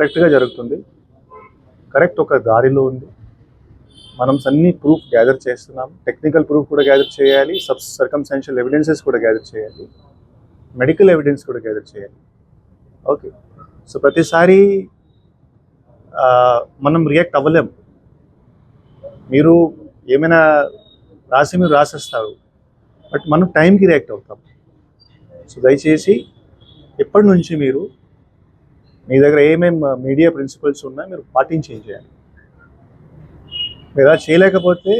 కరెక్ట్గా జరుగుతుంది. కరెక్ట్ ఒక దారిలో ఉంది. మనం అన్ని ప్రూఫ్ గ్యాదర్ చేస్తున్నాం. టెక్నికల్ ప్రూఫ్ కూడా గ్యాదర్ చేయాలి. సబ్ సర్కమ్స్టాన్షియల్ ఎవిడెన్సెస్ కూడా గ్యాదర్ చేయాలి. మెడికల్ ఎవిడెన్స్ కూడా గ్యాదర్ చేయాలి. ఓకే. సో ప్రతిసారి మనం రియాక్ట్ అవ్వలేం. మీరు ఏమైనా రాసి మీరు రాసేస్తారు. బట్ మనం టైంకి రియాక్ట్ అవుతాం. సో దయచేసి ఎప్పటి నుంచి మీరు మీ దగ్గర ఏమేం మీడియా ప్రిన్సిపల్స్ ఉన్నాయో మీరు పాటించేం చేయాలి? మీరు చేయలేకపోతే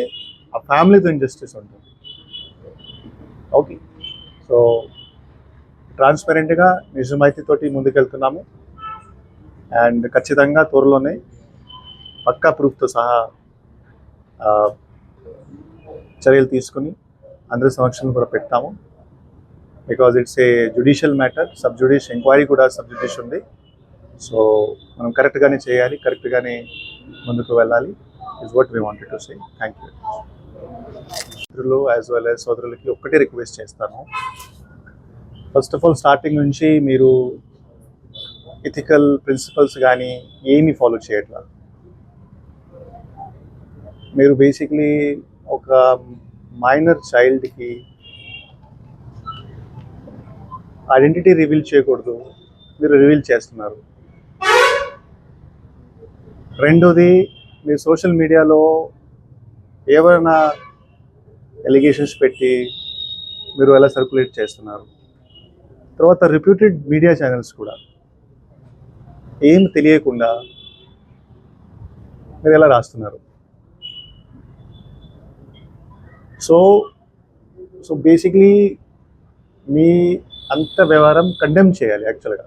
ఆ ఫ్యామిలీతో ఇంజస్టిస్ ఉంటుంది. ఓకే సో ట్రాన్స్పరెంట్గా నిజమైతేతోటి ముందుకెళ్తున్నాము. అండ్ ఖచ్చితంగా త్వరలోనే పక్కా ప్రూఫ్తో సహా చర్యలు తీసుకుని అందరి సమక్షంలో కూడా పెడతాము. Because it's a judicial matter sub judice enquiry కూడా సబ్ జుడిష్ ఉంది. సో మనం కరెక్ట్గానే చేయాలి కరెక్ట్గానే ముందుకు వెళ్ళాలి is what we wanted to say thank you మిత్రులు యాజ్ వెల్ యాజ్ సోదరులకి ఒక్కటే రిక్వెస్ట్ చేస్తాను. ఫస్ట్ ఆఫ్ ఆల్ స్టార్టింగ్ నుంచి మీరు ఇథికల్ ప్రిన్సిపల్స్ కానీ ఏమీ ఫాలో చేయట్లేదు మీరు బేసిక్లీ ఒక మైనర్ చైల్డ్కి ఐడెంటిటీ రివీల్ చేయకూడదు. మీరు రివీల్ చేస్తున్నారు. రెండోది మీరు సోషల్ మీడియాలో ఎవరైనా ఎలిగేషన్స్ పెట్టి మీరు ఎలా సర్క్యులేట్ చేస్తున్నారు? తర్వాత రిప్యూటెడ్ మీడియా ఛానల్స్ కూడా. ఏం తెలియకుండా మీరు ఎలా రాస్తున్నారు? సో సో బేసిక్లీ మీ అంత వ్యవహారం కండెమ్ చేయాలి యాక్చువల్గా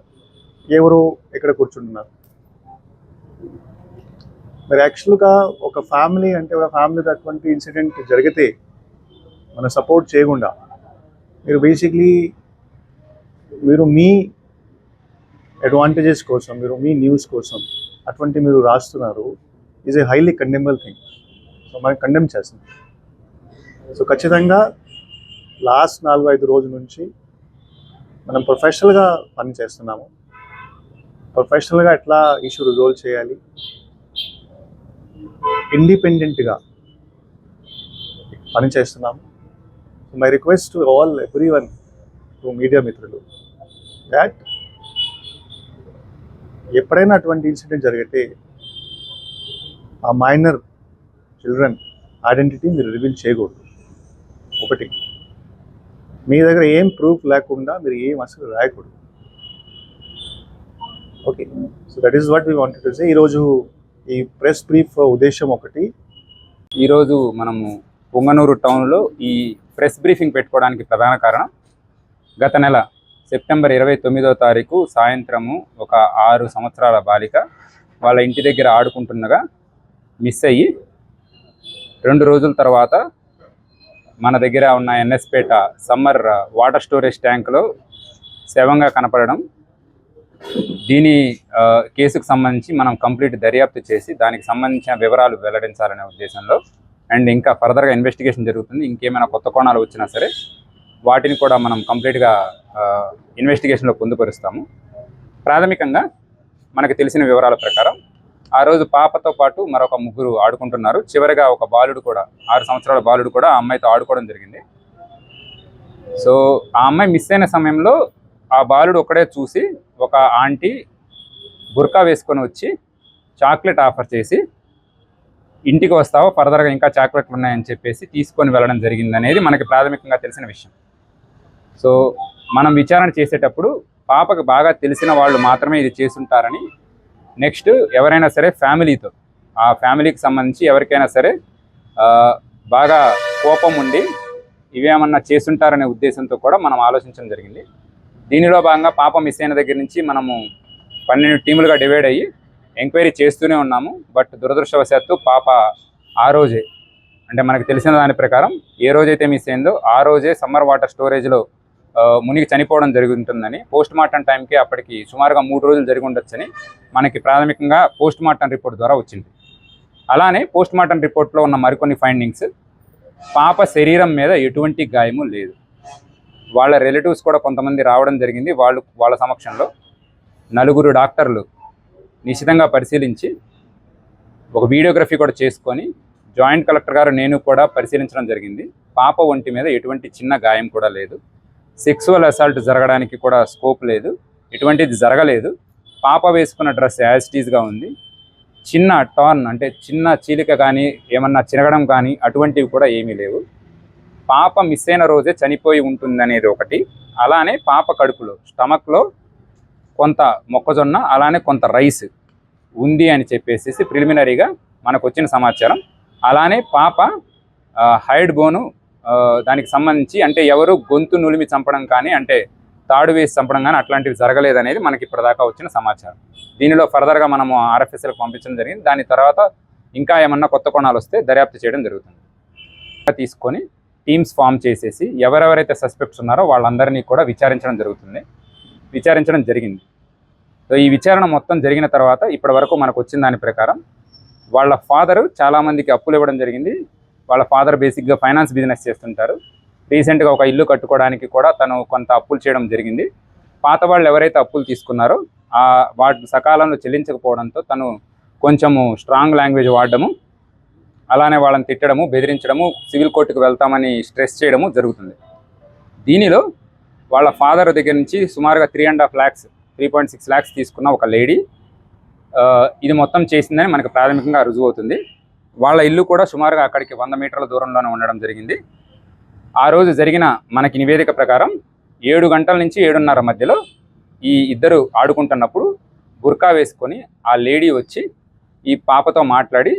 ఎవరు ఎక్కడ కూర్చుంటున్నారు? మరి యాక్చువల్గా ఒక ఫ్యామిలీ అంటే ఒక ఫ్యామిలీతో అటువంటి ఇన్సిడెంట్ జరిగితే మనం సపోర్ట్ చేయకుండా మీరు బేసిక్లీ మీరు మీ అడ్వాంటేజెస్ కోసం మీరు మీ న్యూస్ కోసం అటువంటి మీరు రాస్తున్నారు is a highly condemnable thing so మనం కండెమ్ చేస్తుంది సో ఖచ్చితంగా లాస్ట్ నాలుగు ఐదు రోజుల నుంచి మనం ప్రొఫెషనల్గా పని చేస్తున్నాము ప్రొఫెషనల్గా ఎట్లా ఇష్యూ రిజాల్వ్ చేయాలి? ఇండిపెండెంట్గా పని చేస్తున్నాము my request to all every one to media మిత్రులు దాట్ ఎప్పుడైనా అటువంటి ఇన్సిడెంట్ జరిగితే ఆ మైనర్ చిల్డ్రన్ ఐడెంటిటీ మీరు రివీల్ చేయకూడదు. ఒకటి మీ దగ్గర ఏం ప్రూఫ్ లేకుండా మీరు ఏం అసలు రాయకూడదు. Okay so that is what we wanted to say ఈరోజు ఈ ప్రెస్ బ్రీఫ్ ఉద్దేశం ఒకటి. ఈరోజు మనము పొంగనూరు టౌన్లో ఈ ప్రెస్ బ్రీఫింగ్ పెట్టుకోవడానికి ప్రధాన కారణం గత నెల సెప్టెంబర్ ఇరవై తొమ్మిదో తారీఖు సాయంత్రము ఒక ఆరు సంవత్సరాల బాలిక వాళ్ళ ఇంటి దగ్గర ఆడుకుంటుండగా మిస్ అయ్యి రెండు రోజుల తర్వాత మన దగ్గర ఉన్న ఎన్ఎస్పేట సమ్మర్ వాటర్ స్టోరేజ్ ట్యాంక్లో శవంగా కనపడడం దీని కేసుకు సంబంధించి మనం కంప్లీట్ దర్యాప్తు చేసి దానికి సంబంధించిన వివరాలు వెల్లడించాలనే ఉద్దేశంలో అండ్ ఇంకా ఫర్దర్గా ఇన్వెస్టిగేషన్ జరుగుతుంది. ఇంకేమైనా కొత్త కోణాలు వచ్చినా సరే వాటిని కూడా మనం కంప్లీట్గా ఇన్వెస్టిగేషన్లో పొందుపరుస్తాము. ప్రాథమికంగా మనకు తెలిసిన వివరాల ప్రకారం ఆ రోజు పాపతో పాటు మరొక ముగ్గురు ఆడుకుంటున్నారు. చివరిగా ఒక బాలుడు కూడా ఆరు సంవత్సరాల బాలుడు కూడా ఆ అమ్మాయితో ఆడుకోవడం జరిగింది. సో ఆ అమ్మాయి మిస్ అయిన సమయంలో ఆ బాలుడు ఒకడే చూసి ఒక ఆంటీ బుర్కా వేసుకొని వచ్చి చాక్లెట్ ఆఫర్ చేసి ఇంటికి వస్తావో? ఫర్దర్గా ఇంకా చాక్లెట్లు ఉన్నాయని చెప్పేసి తీసుకొని వెళ్ళడం జరిగింది అనేది మనకి ప్రాథమికంగా తెలిసిన విషయం. సో మనం విచారణ చేసేటప్పుడు పాపకు బాగా తెలిసిన వాళ్ళు మాత్రమే ఇది చేసుంటారని నెక్స్ట్ ఎవరైనా సరే ఫ్యామిలీతో ఆ ఫ్యామిలీకి సంబంధించి ఎవరికైనా సరే బాగా కోపం ఉండి ఇవేమన్నా చేసుంటారనే ఉద్దేశంతో కూడా మనం ఆలోచించడం జరిగింది. దీనిలో భాగంగా పాప మిస్ అయిన దగ్గర నుంచి మనము పన్నెండు టీములుగా డివైడ్ అయ్యి ఎంక్వైరీ చేస్తూనే ఉన్నాము. బట్ దురదృష్టవశాత్తు పాప ఆ రోజే అంటే మనకు తెలిసిన దాని ప్రకారం ఏ రోజైతే మిస్ అయిందో ఆ రోజే సమ్మర్ వాటర్ స్టోరేజ్లో మునిగి చనిపోవడం జరుగుతుందని పోస్ట్ మార్టం టైంకి అప్పటికి సుమారుగా మూడు రోజులు జరిగి ఉండొచ్చని మనకి ప్రాథమికంగా పోస్ట్ మార్టం రిపోర్ట్ ద్వారా వచ్చింది. అలానే పోస్ట్ మార్టం రిపోర్ట్లో ఉన్న మరికొన్ని ఫైండింగ్స్ పాప శరీరం మీద ఎటువంటి గాయము లేదు. వాళ్ళ రిలేటివ్స్ కూడా కొంతమంది రావడం జరిగింది. వాళ్ళు వాళ్ళ సమక్షంలో నలుగురు డాక్టర్లు నిశితంగా పరిశీలించి ఒక వీడియోగ్రఫీ కూడా చేసుకొని జాయింట్ కలెక్టర్ గారు నేను కూడా పరిశీలించడం జరిగింది. పాప ఒంటి మీద ఎటువంటి చిన్న గాయం కూడా లేదు. సెక్సువల్ అసాల్ట్ జరగడానికి కూడా స్కోప్ లేదు. ఎటువంటిది జరగలేదు. పాప వేసుకున్న డ్రెస్ యాజిటీజ్గా ఉంది. చిన్న టర్న్ అంటే చిన్న చీలిక కానీ ఏమన్నా చిరగడం కానీ అటువంటివి కూడా ఏమీ లేవు. పాప మిస్ అయిన రోజే చనిపోయి ఉంటుందనేది ఒకటి. అలానే పాప కడుపులో స్టమక్లో కొంత మొక్కజొన్న అలానే కొంత రైస్ ఉంది అని చెప్పేసి ప్రిలిమినరీగా మనకు వచ్చిన సమాచారం. అలానే పాప హైడ్ బోను దానికి సంబంధించి అంటే ఎవరు గొంతు నులిమి చంపడం కానీ అంటే తాడు వేసి చంపడం కానీ అట్లాంటివి జరగలేదనేది మనకి ఇప్పటిదాకా వచ్చిన సమాచారం. దీనిలో ఫర్దర్గా మనము ఆర్ఎఫ్ఎస్ఎల్కి పంపించడం జరిగింది. దాని తర్వాత ఇంకా ఏమన్నా కొత్త కోణాలు వస్తే దర్యాప్తు చేయడం జరుగుతుంది. తీసుకొని టీమ్స్ ఫామ్ చేసేసి ఎవరెవరైతే సస్పెక్ట్స్ ఉన్నారో వాళ్ళందరినీ కూడా విచారించడం జరుగుతుంది. విచారించడం జరిగింది. సో ఈ విచారణ మొత్తం జరిగిన తర్వాత ఇప్పటి వరకు మనకు వచ్చిన దాని ప్రకారం వాళ్ళ ఫాదరు చాలామందికి అప్పులు ఇవ్వడం జరిగింది. వాళ్ళ ఫాదర్ బేసిక్గా ఫైనాన్స్ బిజినెస్ చేస్తుంటారు. రీసెంట్గా ఒక ఇల్లు కట్టుకోవడానికి కూడా తను కొంత అప్పులు చేయడం జరిగింది. పాత వాళ్ళు ఎవరైతే అప్పులు తీసుకున్నారో వాటి సకాలంలో చెల్లించకపోవడంతో తను కొంచెము స్ట్రాంగ్ లాంగ్వేజ్ వాడడము అలానే వాళ్ళని తిట్టడము బెదిరించడము సివిల్ కోర్టుకు వెళ్తామని స్ట్రెస్ చేయడము జరుగుతుంది. దీనిలో వాళ్ళ ఫాదర్ దగ్గర నుంచి సుమారుగా three and half lakhs three point six lakhs తీసుకున్న ఒక లేడీ ఇది మొత్తం చేసిందని మనకు ప్రాథమికంగా రుజువు అవుతుంది వాళ్ళ ఇల్లు కూడా సుమారుగా అక్కడికి వంద మీటర్ల దూరంలోనే ఉండడం జరిగింది. ఆ రోజు జరిగిన మనకి నివేదిక ప్రకారం ఏడు గంటల నుంచి ఏడున్నర మధ్యలో ఈ ఇద్దరు ఆడుకుంటున్నప్పుడు బుర్కా వేసుకొని ఆ లేడీ వచ్చి ఈ పాపతో మాట్లాడి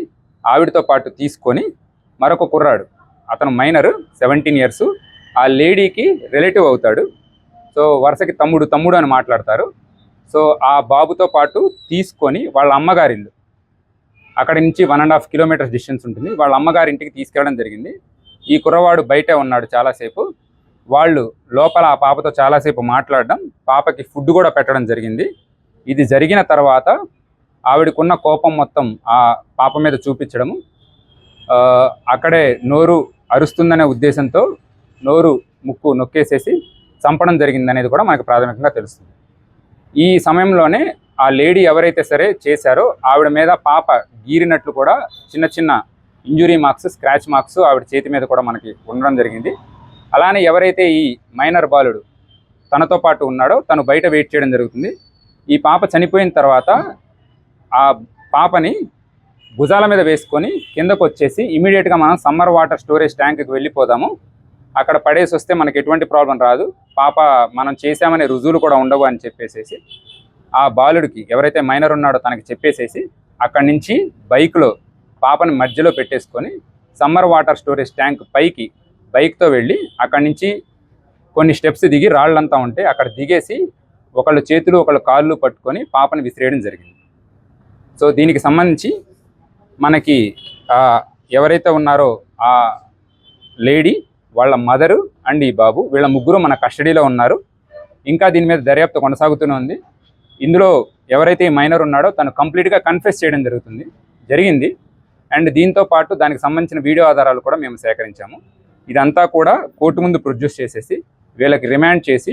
ఆవిడతో పాటు తీసుకొని మరొక కుర్రాడు. అతను మైనర్ సెవెంటీన్ ఇయర్స్. ఆ లేడీకి రిలేటివ్ అవుతాడు. సో వరుసకి తమ్ముడు తమ్ముడు అని మాట్లాడతారు. సో ఆ బాబుతో పాటు తీసుకొని వాళ్ళ అమ్మగారిల్లు. అక్కడి నుంచి one and half kilometres distance ఉంటుంది. వాళ్ళ అమ్మగారి ఇంటికి తీసుకెళ్ళడం జరిగింది. ఈ కుర్రవాడు బయటే ఉన్నాడు చాలాసేపు. వాళ్ళు లోపల ఆ పాపతో చాలాసేపు మాట్లాడడం పాపకి ఫుడ్ కూడా పెట్టడం జరిగింది. ఇది జరిగిన తర్వాత ఆవిడకున్న కోపం మొత్తం ఆ పాప మీద చూపించడము. అక్కడే నోరు అరుస్తుందనే ఉద్దేశంతో నోరు ముక్కు నొక్కేసేసి చంపడం జరిగింది అనేది కూడా మనకు ప్రాథమికంగా తెలుస్తుంది. ఈ సమయంలోనే ఆ లేడీ ఎవరైతే సరే చేశారో ఆవిడ మీద పాప గీరినట్లు కూడా చిన్న చిన్న ఇంజురీ మార్క్స్ స్క్రాచ్ మార్క్స్ ఆవిడ చేతి మీద కూడా మనకి ఉండడం జరిగింది. అలానే ఎవరైతే ఈ మైనర్ బాలుడు తనతో పాటు ఉన్నాడో తను బయట వెయిట్ చేయడం జరుగుతుంది. ఈ పాప చనిపోయిన తర్వాత ఆ పాపని భుజాల మీద వేసుకొని కిందకు వచ్చేసి ఇమీడియట్గా మనం సమ్మర్ వాటర్ స్టోరేజ్ ట్యాంక్కి వెళ్ళిపోదాము. అక్కడ పడేసి వస్తే మనకి ఎటువంటి ప్రాబ్లం రాదు. పాప మనం చేశామనే రుజువులు కూడా ఉండవు అని చెప్పేసేసి ఆ బాలుడికి ఎవరైతే మైనర్ ఉన్నాడో తనకి చెప్పేసేసి అక్కడి నుంచి బైక్లో పాపని మధ్యలో పెట్టేసుకొని సమ్మర్ వాటర్ స్టోరేజ్ ట్యాంక్ పైకి బైక్తో వెళ్ళి అక్కడి నుంచి కొన్ని స్టెప్స్ దిగి రాళ్ళంతా ఉంటే అక్కడ దిగేసి ఒకళ్ళు చేతులు ఒకళ్ళు కాళ్ళు పట్టుకొని పాపని విసిరేయడం జరిగింది. సో దీనికి సంబంధించి మనకి ఎవరైతే ఉన్నారో ఆ లేడీ వాళ్ళ మదరు అండ్ ఈ బాబు వీళ్ళ ముగ్గురు మన కస్టడీలో ఉన్నారు. ఇంకా దీని మీద దర్యాప్తు కొనసాగుతూనే ఉంది. ఇందులో ఎవరైతే ఈ మైనర్ ఉన్నాడో తను కంప్లీట్గా కన్ఫెస్ చేయడం జరుగుతుంది జరిగింది. అండ్ దీంతో పాటు దానికి సంబంధించిన వీడియో ఆధారాలు కూడా మేము సేకరించాము. ఇదంతా కూడా కోర్టు ముందు ప్రొడ్యూస్ చేసేసి వీళ్ళకి రిమాండ్ చేసి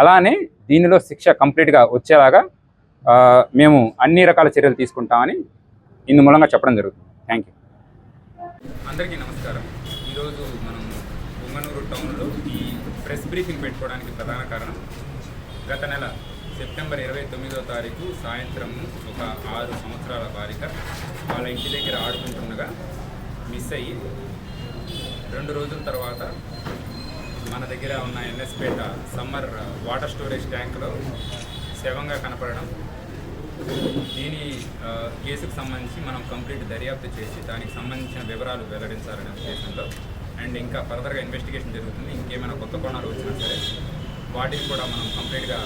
అలానే దీనిలో శిక్ష కంప్లీట్గా వచ్చేలాగా మేము అన్ని రకాల చర్యలు తీసుకుంటామని ఇందు మూలంగా చెప్పడం జరుగుతుంది. థ్యాంక్ యూ అందరికీ నమస్కారం. ఈరోజు మనం ఉమ్మనూరు టౌన్లో ఈ ప్రెస్ బ్రీఫింగ్ పెట్టుకోవడానికి ప్రధాన కారణం గత నెల సెప్టెంబర్ ఇరవై తొమ్మిదో తారీఖు సాయంత్రం ఒక ఆరు సంవత్సరాల బాలిక వాళ్ళ ఇంటి దగ్గర ఆడుకుంటుండగా మిస్ అయ్యి రెండు రోజుల తర్వాత మన దగ్గర ఉన్న ఎన్ఎస్పేట సమ్మర్ వాటర్ స్టోరేజ్ ట్యాంక్లో శవంగా కనపడడం దీని కేసుకు సంబంధించి మనం కంప్లీట్ దర్యాప్తు చేసి దానికి సంబంధించిన వివరాలు వెల్లడించాలనే ఉద్దేశంలో అండ్ ఇంకా ఫర్దర్గా ఇన్వెస్టిగేషన్ జరుగుతుంది. ఇంకేమైనా కొత్త కోణాలు వచ్చినా సరే వాటిని కూడా మనం కంప్లీట్గా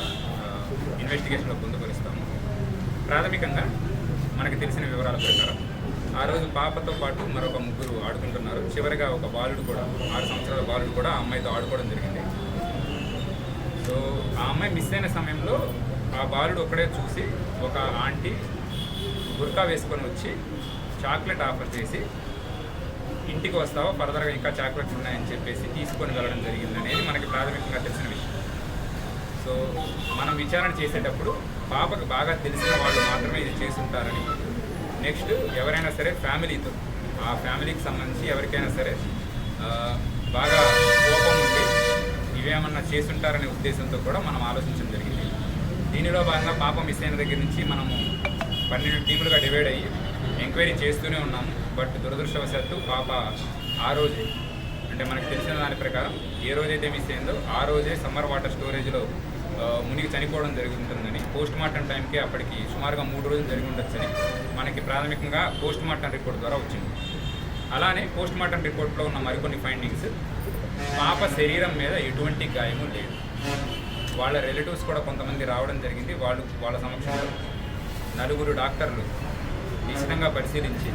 ఇన్వెస్టిగేషన్లో పొందుపరుస్తాము. ప్రాథమికంగా మనకు తెలిసిన వివరాల ప్రకారం ఆ రోజు పాపతో పాటు మరొక ముగ్గురు ఆడుకుంటున్నారు. చివరిగా ఒక బాలుడు కూడా ఆరు సంవత్సరాల బాలుడు కూడా ఆ అమ్మాయితో ఆడుకోవడం జరిగింది. సో ఆ అమ్మాయి మిస్ అయిన సమయంలో ఆ బాలుడు ఒకడే చూసి ఒక ఆంటీ గుర్కా వేసుకొని వచ్చి చాక్లెట్ ఆఫర్ చేసి ఇంటికి వస్తావో? ఫర్దర్గా ఇంకా చాక్లెట్స్ ఉన్నాయని చెప్పేసి తీసుకొని వెళ్ళడం జరిగింది అనేది మనకి ప్రాథమికంగా తెలిసిన విషయం. సో మనం విచారణ చేసేటప్పుడు పాపకు బాగా తెలిసిన వాళ్ళు మాత్రమే ఇది చేసుంటారని నెక్స్ట్ ఎవరైనా సరే ఫ్యామిలీతో ఆ ఫ్యామిలీకి సంబంధించి ఎవరికైనా సరే బాగా కోపం ఉండి ఇవేమన్నా చేస్తుంటారనే ఉద్దేశంతో కూడా మనం ఆలోచించడం జరిగింది. దీనిలో భాగంగా పాప మిస్ అయిన దగ్గర నుంచి మనము పన్నెండు టీములుగా డివైడ్ అయ్యి ఎంక్వైరీ చేస్తూనే ఉన్నాము బట్ దురదృష్టవశాత్తు పాప ఆ రోజే అంటే మనకు తెలిసిన దాని ప్రకారం ఏ రోజైతే మిస్ అయిందో ఆ రోజే సమ్మర్ వాటర్ స్టోరేజ్లో మునిగి చనిపోవడం జరుగుతుందని పోస్ట్ మార్టం టైంకి అప్పటికి సుమారుగా మూడు రోజులు జరిగి ఉండొచ్చని మనకి ప్రాథమికంగా పోస్ట్ మార్టం రిపోర్ట్ ద్వారా వచ్చింది. అలానే పోస్ట్ మార్టం రిపోర్ట్లో ఉన్న మరికొన్ని ఫైండింగ్స్ పాప శరీరం మీద ఎటువంటి గాయము లేదు. వాళ్ళ రిలేటివ్స్ కూడా కొంతమంది రావడం జరిగింది. వాళ్ళు వాళ్ళ సమక్షంలో నలుగురు డాక్టర్లు నిశ్చితంగా పరిశీలించి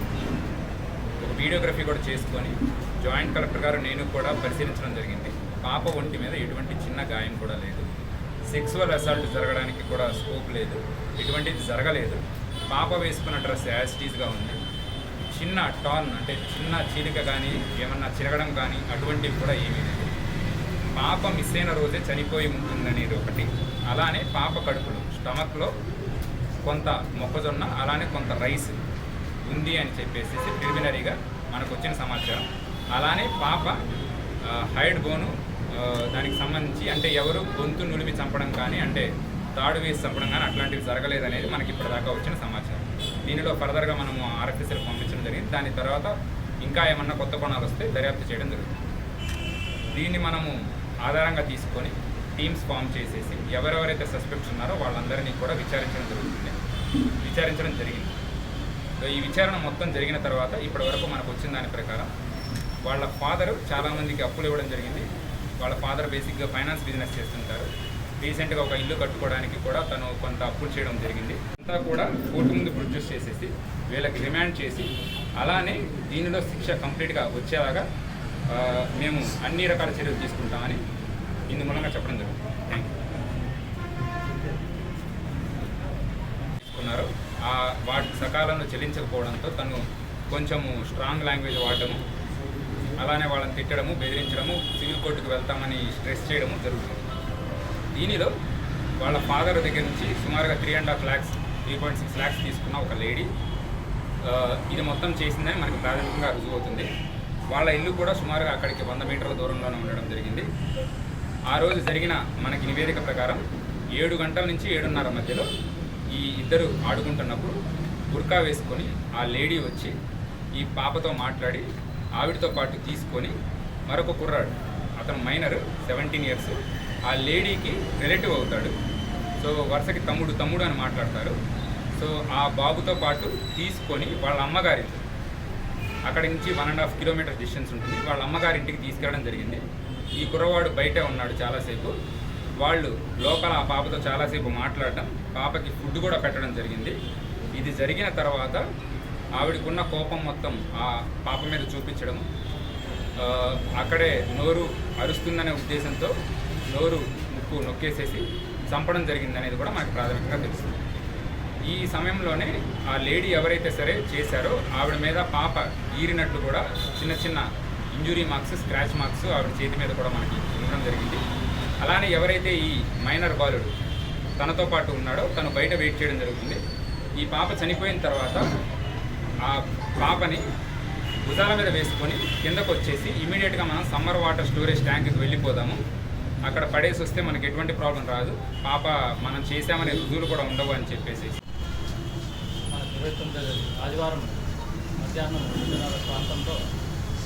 ఒక వీడియోగ్రఫీ కూడా చేసుకొని జాయింట్ కలెక్టర్ గారు నేను కూడా పరిశీలించడం జరిగింది. పాప ఒంటి మీద ఎటువంటి చిన్న గాయం కూడా లేదు. సెక్సువల్ అసాల్ట్ జరగడానికి కూడా స్కోప్ లేదు. ఎటువంటిది జరగలేదు. పాప వేసుకున్న డ్రెస్ యాజిటీస్గా ఉంది. చిన్న టాన్ అంటే చిన్న చీలిక కానీ ఏమన్నా చిరగడం కానీ అటువంటివి కూడా ఏమీ లేదు. పాప మిస్ అయిన రోజే చనిపోయి ఉంటుందనేది ఒకటి. అలానే పాప కడుపులో స్టమక్లో కొంత మొక్కజొన్న అలానే కొంత రైస్ ఉంది అని చెప్పేసి ప్రిలిమినరీగా మనకు వచ్చిన సమాచారం. అలానే పాప హైడ్ బోను దానికి సంబంధించి అంటే ఎవరు గొంతు నులిమి చంపడం కానీ అంటే తాడు వేసి చంపడం కానీ అట్లాంటివి జరగలేదనేది మనకి ఇప్పటిదాకా వచ్చిన సమాచారం. దీనిలో ఫర్దర్గా మనము ఆర్ఎఫ్ఎస్ఎల్ పంపించడం జరిగింది. దాని తర్వాత ఇంకా ఏమన్నా కొత్త కోణాలు వస్తే దర్యాప్తు చేయడం జరుగుతుంది. దీన్ని మనము ఆధారంగా తీసుకొని టీమ్స్ ఫామ్ చేసేసి ఎవరెవరైతే సస్పెక్ట్స్ ఉన్నారో వాళ్ళందరినీ కూడా విచారించడం జరుగుతుంది. విచారించడం జరిగింది. సో ఈ విచారణ మొత్తం జరిగిన తర్వాత ఇప్పటి వరకు మనకు వచ్చిన దాని ప్రకారం వాళ్ళ ఫాదర్ చాలామందికి అప్పులు ఇవ్వడం జరిగింది. వాళ్ళ ఫాదర్ బేసిక్గా ఫైనాన్స్ బిజినెస్ చేస్తుంటారు. రీసెంట్గా ఒక ఇల్లు కట్టుకోవడానికి కూడా తను కొంత అప్పులు చేయడం జరిగింది. అంతా కూడా కోర్టు ముందు ప్రొడ్యూస్ చేసేసి వీళ్ళకి రిమాండ్ చేసి అలానే దీనిలో శిక్ష కంప్లీట్గా వచ్చేలాగా మేము అన్ని రకాల చర్యలు తీసుకుంటామని ఇందు మూలంగా చెప్పడం జరుగుతుంది థ్యాంక్ యూ తీసుకున్నారు. ఆ వాటి సకాలంలో చెల్లించకపోవడంతో తను కొంచెము స్ట్రాంగ్ లాంగ్వేజ్ వాడటము అలానే వాళ్ళని తిట్టడము బెదిరించడము సివిల్ కోర్టుకు వెళ్తామని స్ట్రెస్ చేయడము జరుగుతుంది. దీనిలో వాళ్ళ ఫాదర్ దగ్గర నుంచి సుమారుగా three and half lakhs three point six lakhs తీసుకున్న ఒక లేడీ ఇది మొత్తం చేసిందని మనకి ప్రాథమికంగా రుజువు అవుతుంది. వాళ్ళ ఇల్లు కూడా సుమారుగా అక్కడికి వంద మీటర్ల దూరంలోనే ఉండడం జరిగింది. ఆ రోజు జరిగిన మనకి నివేదిక ప్రకారం ఏడు గంటల నుంచి ఏడున్నర మధ్యలో ఈ ఇద్దరు ఆడుకుంటున్నప్పుడు బుర్కా వేసుకొని ఆ లేడీ వచ్చి ఈ పాపతో మాట్లాడి ఆవిడతో పాటు తీసుకొని మరొక కుర్రాడు అతను మైనర్ సెవెంటీన్ ఇయర్స్ ఆ లేడీకి రిలేటివ్ అవుతాడు. సో వరుసకి తమ్ముడు తమ్ముడు అని మాట్లాడతారు. సో ఆ బాబుతో పాటు తీసుకొని వాళ్ళ అమ్మగారి అక్కడి నుంచి one and half kilometre distance ఉంటుంది. వాళ్ళ అమ్మగారి ఇంటికి తీసుకెళ్ళడం జరిగింది. ఈ కుర్రవాడు బయటే ఉన్నాడు చాలాసేపు. వాళ్ళు లోపల ఆ పాపతో చాలాసేపు మాట్లాడటం పాపకి ఫుడ్ కూడా పెట్టడం జరిగింది. ఇది జరిగిన తర్వాత ఆవిడకున్న కోపం మొత్తం ఆ పాప మీద చూపించడం అక్కడే నోరు అరుస్తుందనే ఉద్దేశంతో నోరు ముక్కు నొక్కేసేసి చంపడం జరిగింది అనేది కూడా మనకు ప్రాథమికంగా తెలుస్తుంది. ఈ సమయంలోనే ఆ లేడీ ఎవరైతే సరే చేశారో ఆవిడ మీద పాప ఈరినట్టు కూడా చిన్న చిన్న ఇంజురీ మార్క్స్ స్క్రాచ్ మార్క్స్ ఆవిడ చేతి మీద కూడా మనకి ఉండడం జరిగింది. అలానే ఎవరైతే ఈ మైనర్ బాలుడు తనతో పాటు ఉన్నాడో తను బయట వెయిట్ చేయడం జరుగుతుంది. ఈ పాప చనిపోయిన తర్వాత ఆ పాపని భుజాల మీద వేసుకొని కిందకు వచ్చేసి ఇమీడియట్గా మనం సమ్మర్ వాటర్ స్టోరేజ్ ట్యాంక్కి వెళ్ళిపోదాము. అక్కడ పడేసి వస్తే మనకి ఎటువంటి ప్రాబ్లం రాదు. పాప మనం చేసామనే రుజువులు కూడా ఉండవు అని చెప్పేసి ఇరవై తొమ్మిది ఆదివారం మధ్యాహ్నం రెండున్నర ప్రాంతంలో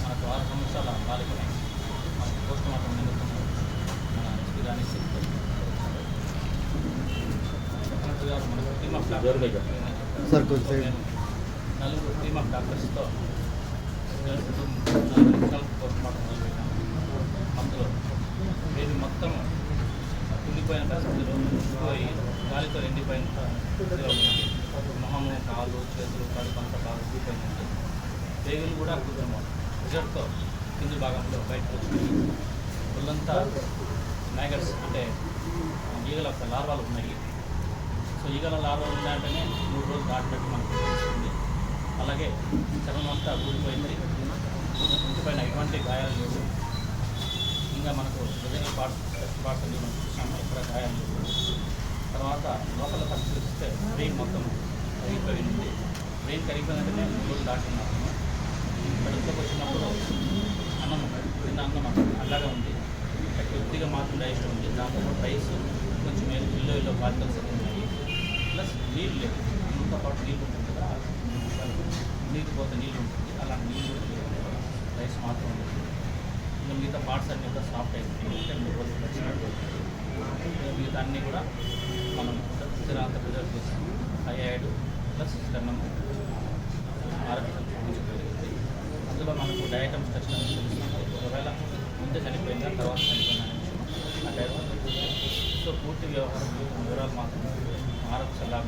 మనకు ఆరు సంవత్సరాల బాలికని మనకు పోస్ట్ మార్టం నిమిత్తం మన SP Rani team of doctors. నేను నలుగురు టీమ్ ఆఫ్ డాక్టర్స్తో పోస్ట్ మార్టం మొదలుపెట్టాము. అందులో దీన్ని మొత్తం కుండిపోయిన పరిస్థితిలో పోయి గాలితో ఎండిపోయిన స్థితిలో మొహము కాళ్ళు చేతులు కడుపు అంతా బాగా ఊడిపోయిందండి పేగులు కూడా కొంచెం రిజల్ట్తో కింది భాగంలో బయటకు వచ్చినాయి ఒళ్ళంతా మ్యాగట్స్ అంటే ఈగల లార్వాలు ఉన్నాయి. సో ఈగల లార్వాలు ఉన్నాయంటేనే మూడు రోజులు దాటినట్టు మనకు తెలుస్తుంది. అలాగే చర్మం అంతా ఊడిపోయింది. ఇంటిపైన ఎటువంటి గాయాలు లేవు. ఇంకా మనకు విజయనగర పార్ట్స్ పార్ట్స్ మనం చూసాము. ఎక్కడ గాయాలు లేవు. తర్వాత లోపల ఖర్చు చూస్తే బ్రెయిన్ మొత్తం కరిగిపోయింది బ్రెయిన్ కరిగిపోయిందంటే మూడు రోజులు దాటున్నాము కడుపులోకి వచ్చినప్పుడు అన్నం తిన్న అన్నం అలాగే ఉంది. కొద్దిగా మాత్రం డైజెస్ట్ ఉంది. దాంతో రైస్ కొంచెం ఇల్లు ఇల్లు పార్టికల్స్ ఉన్నాయి. ప్లస్ నీళ్ళు లేదు అన్నంతో పాటు నీళ్ళు ఉంటుంది కదా. నీళ్ళు పోతే నీళ్ళు ఉంటుంది. అలాంటి నీళ్ళు రైస్ మాత్రం ఉంటుంది ఇంకా మిగతా పార్ట్స్ అన్నీ కూడా సాఫ్ట్ అయిపోయి అంటే రోజులు వచ్చినట్టు మిగతా అన్నీ కూడా మనం అంత ప్రిజర్వ్ చేసి ఐఐడు ప్లస్ స్టెన్నము ఆరోగ్యం జరిగింది అందులో మనకు డయాటమ్స్ టెస్ట్ అనేది తెలుస్తుంది. ఒకవేళ ముందే చనిపోయిందా తర్వాత చనిపోయిందా అనే ఆ డయాటమ్ సో పూర్తి వ్యవహారం వివరాలు మాత్రం ఆరోగ్య సలహా